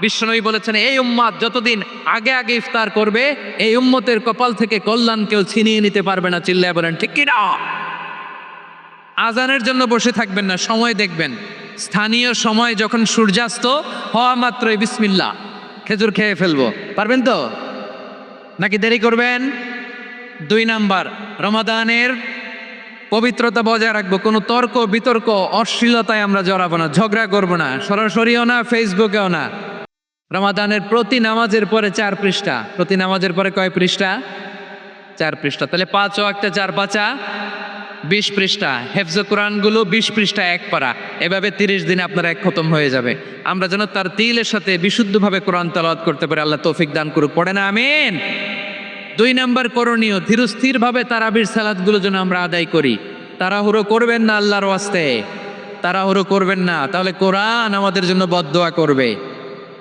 বিশ্বনবী বলেছেন, এই উম্মাদ যতদিন আগে আগে ইফতার করবে, এই উম্মতের কপাল থেকে কল্যাণ কেউ ছিনিয়ে নিতে পারবে না। চিল্লায় বলেন, ঠিক কিনা? আজানের জন্য বসে থাকবেন না, সময় দেখবেন। স্থানীয় সময় যখন সূর্যাস্ত, হওয়া মাত্রই বিসমিল্লা খেজুর খেয়ে ফেলব। পারবেন তো? নাকি দেরি করবেন? দুই নাম্বার, রমাদানের পবিত্রতা বজায় রাখব। কোনো তর্ক বিতর্ক, অশ্লীলতায় আমরা জড়াবো না, ঝগড়া করব না, সরাসরিও না, ফেসবুকেও না। রমাদানের প্রতি নামাজের পরে চার পৃষ্ঠা। প্রতি নামাজের পরে কয় পৃষ্ঠা? চার পৃষ্ঠা। তাহলে পাঁচ একটা চার পাঁচা, বিশ পৃষ্ঠা। হেফজ কোরআনগুলো বিশ পৃষ্ঠা এক পারা। এভাবে তিরিশ দিনে আপনার এক খতম হয়ে যাবে। আমরা যেন তার তিলের সাথে বিশুদ্ধভাবে কোরআন তালাওয়াত করতে পারি। আল্লাহ তৌফিক দান করুক। পড়ে না, আমিন। দুই নাম্বার করণীয় ধীরস্থিরভাবে তারাবির সালাদগুলো যেন আমরা আদায় করি। তাড়াহুড়ো করবেন না আল্লাহর ওয়াস্তে। তাড়াহুড়ো করবেন না। তাহলে কোরআন আমাদের জন্য বদদোয়া করবে।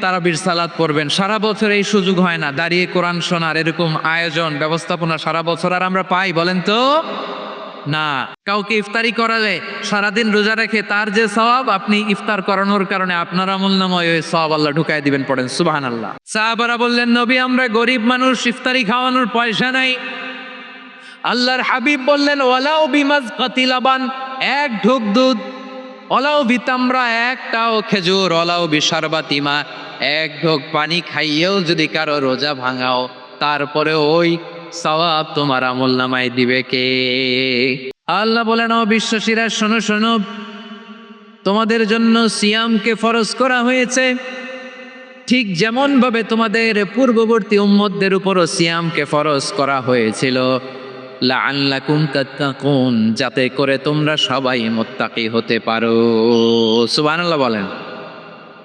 তারা বীর সালাদ পড়বেন। সারা বছর এই সুযোগ হয় না। দাঁড়িয়ে কোরআন শোনার এরকম আয়োজন, ব্যবস্থাপনা সারা বছর আর আমরা পাই, বলেন তো? না। কাউকে ইফতারি করালে সারাদিন রোজা রেখে তার যে সওয়াব, আপনি ইফতার করানোর কারণে আপনার আমল নাময় ওই সওয়াব আল্লাহ ঢুকাই দিবেন পড়েন সুবাহান আল্লাহ সাহাবারা বললেন, নবী, আমরা গরিব মানুষ, ইফতারি খাওয়ানোর পয়সা নাই। আল্লাহর হাবিব বললেন ওলাও বিমাজ কাতিলাবান, এক ঢুক দুধ ওলাও বিতামরা, একটাও খেজুর ওলাও বিশারবাতিমা। এক ঢোক পানি খাইয়েও যদি কারও রোজা ভাঙাও তারপরে ওই সওয়াব তোমার আমল নামায় দিবে কে? আল্লাহ বলেন, ও বিশ্বাসীরা, শোনো শোনো। তোমাদের জন্য সিয়ামকে ফরজ করা হয়েছে। ঠিক যেমনভাবে তোমাদের পূর্ববর্তী উম্মতদের উপরও সিয়ামকে ফরজ করা হয়েছিল। যাতে করে তোমরা সবাই মোত্তাকি হতে পারো। সুবহানাল্লাহ বলেন।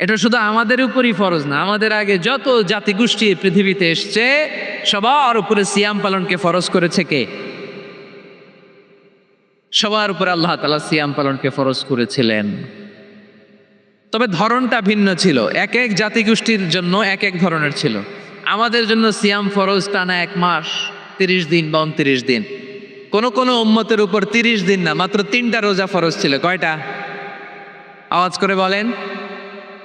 এটা শুধু আমাদের উপরই ফরজ না, আমাদের আগে যত জাতিগোষ্ঠী পৃথিবীতে এসছে, সবার উপরে সিয়াম পালনকে ফরজ করেছে কে? সবার উপরে আল্লাহ তালা সিয়াম পালনকে ফরজ করেছিলেন। তবে ধরনটা ভিন্ন ছিল, এক এক জাতিগোষ্ঠীর জন্য এক এক ধরনের ছিল। আমাদের জন্য সিয়াম ফরজ টানা এক মাস, তিরিশ দিন বা উনত্রিশ দিন। কোন কোন উম্মতের উপর তিরিশ দিন না, মাত্র তিনটা রোজা ফরজ ছিল। কয়টা? আওয়াজ করে বলেন।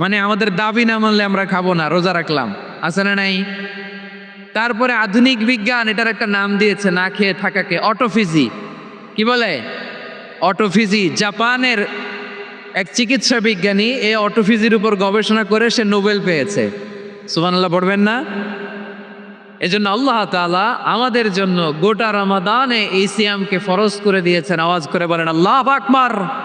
মানে আমাদের দাবি না মানলে আমরা খাব না, রোজা রাখলাম। আছে না নাই? তারপরে আধুনিক বিজ্ঞান এটার একটা নাম দিয়েছে, না খেয়ে থাকাকে অটোফিজি। কি বলে? অটোফিজি। জাপানের এক চিকিৎসা বিজ্ঞানী এই অটোফিজির উপর গবেষণা করে সে নোবেল পেয়েছে। সুবহানাল্লাহ, পড়বেন না? এজন্য আল্লাহ তাআলা আমাদের জন্য গোটা রমাদানে এই সিয়ামকে ফরজ করে দিয়েছেন। আওয়াজ করে বলেন, আল্লাহ আকবার।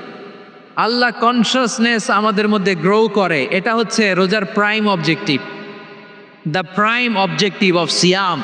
আল্লাহ কনসিয়াসনেস আমাদের মধ্যে গ্রো করে। এটা হচ্ছে রোজার prime objective the prime objective of Siam